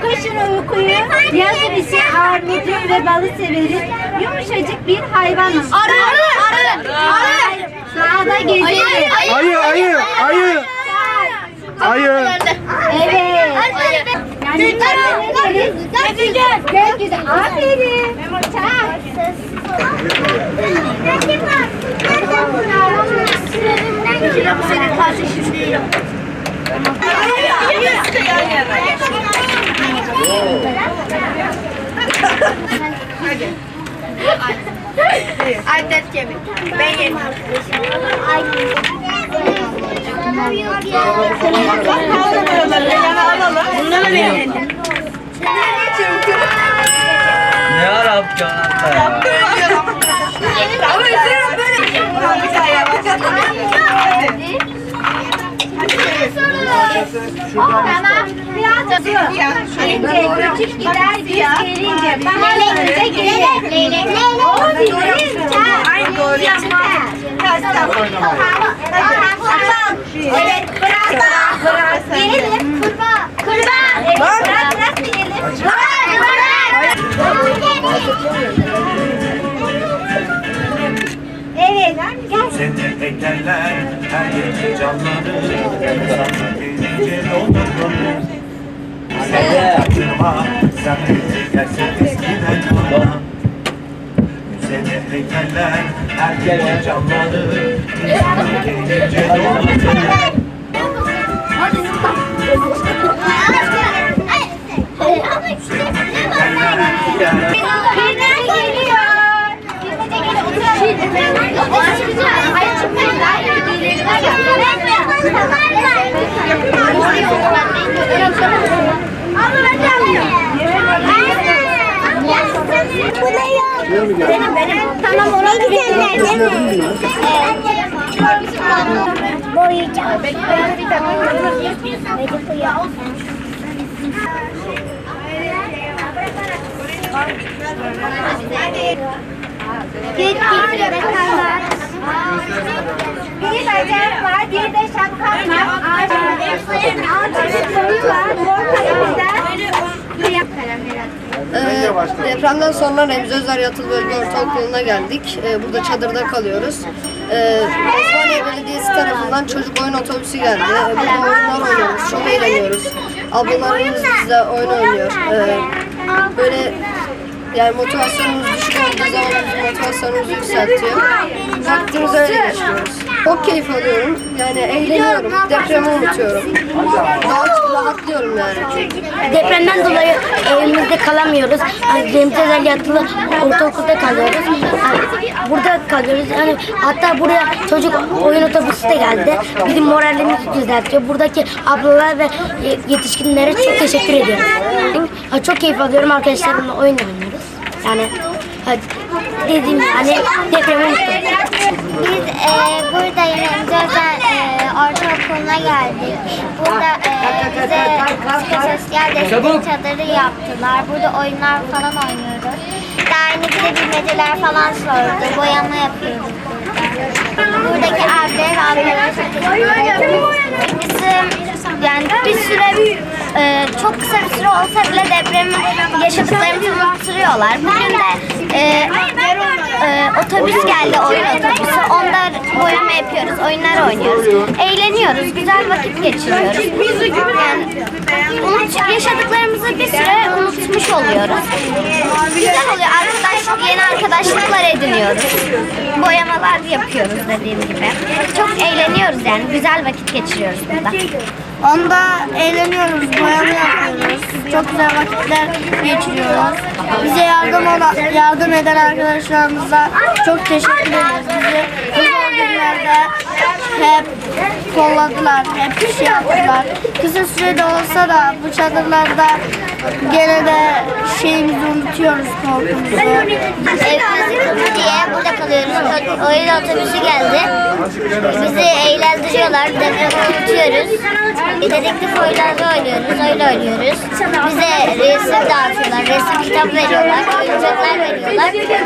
Kışın uykuyu, yazın ise armudun ve balı severiz. Yumuşacık bir hayvanım. Arı, arı, Deriz? Gökyüzü. Aferin. Çak. Senin kardeşin değil. Annem kemik. Ben yedim. Bunları verin. Ne Arap ya? Ama üzülürüm şey. Evet, biraz daha. Diyelim, kurbağa. Kurbağa. Evet, biraz biraz diyelim. Evet, gel. Seni eklerler her gece canlanır Sana gelince dolanır Sen çaktırma sen bizi gelsin Seni heykeller her gece canlanır Sana gelince dolanır Birine Benim benim. Tamam ona güzeller değil mi? Boyayacağım. Bir bacar Bir Ee, depremden sonra Remzi Özer Yatılı Bölge Ortaokulu'na geldik. Ee, burada çadırda kalıyoruz. Ee, Osmaniye Belediyesi tarafından çocuk oyun otobüsü geldi. Ee, burada oyunlar oynuyoruz, çok eğleniyoruz. Ablalarımız bizle oyun oynuyor. Ee, böyle yani motivasyonumuz düşük olduğu zaman bizim motivasyonumuzu yükseltiyor. Vaktimizi öyle geçiriyoruz. Çok keyif alıyorum. Yani eğleniyorum. Depremi unutuyorum. Rahat, rahatlıyorum yani. Depremden dolayı evimizde kalamıyoruz. Yani Remzi Özel yatılı ortaokulda kalıyoruz. Yani burada kalıyoruz. Yani hatta buraya çocuk oyun otobüsü de geldi. Bizim moralimizi düzeltiyor. Buradaki ablalar ve yetişkinlere çok teşekkür ediyorum. Yani çok keyif alıyorum. Arkadaşlarımla oyun oynuyoruz. Yani dediğim hani depremi unuttum. Geldik. Burada e, bize psikososyal destek çadırı yaptılar. Burada oyunlar falan oynuyoruz. Daha yeni bize bilmeceler falan sordu. Boyama yapıyoruz burada. Buradaki abiler ve ablalara çok teşekkür. Bizim yani bir süre e, çok kısa bir süre olsa bile depremi yaşadıklarımızı unutturuyorlar. Bugün de e, e, otobüs geldi oyun otobüsü. Boyama yapıyoruz, oyunlar oynuyoruz. Eğleniyoruz, güzel vakit geçiriyoruz. Yani yaşadıklarımızı bir süre unutmuş oluyoruz. Güzel oluyor. Arkadaş, yeni arkadaşlıklar ediniyoruz. Boyamalar yapıyoruz dediğim gibi. Çok eğleniyoruz yani. Güzel vakit geçiriyoruz burada. Onda eğleniyoruz, boyama yapıyoruz. Çok güzel vakitler geçiriyoruz. Bize yardım olan, yardım eden arkadaşlarımıza çok teşekkür ederiz. Bizi bu günlerde hep kolladılar, hep bir şey yaptılar. Kısa sürede olsa da bu çadırlarda gene de şeyimizi unutuyoruz korkumuzu. Evimiz diye burada kalıyoruz. Oyun otobüsü geldi. Bizi eğlendiriyorlar. Depremi unutuyoruz. E, dedektif oyunları oynuyoruz. Oyun oynuyoruz. Bize resim dağıtıyorlar. Resim kitap veriyorlar. Oyuncaklar veriyorlar.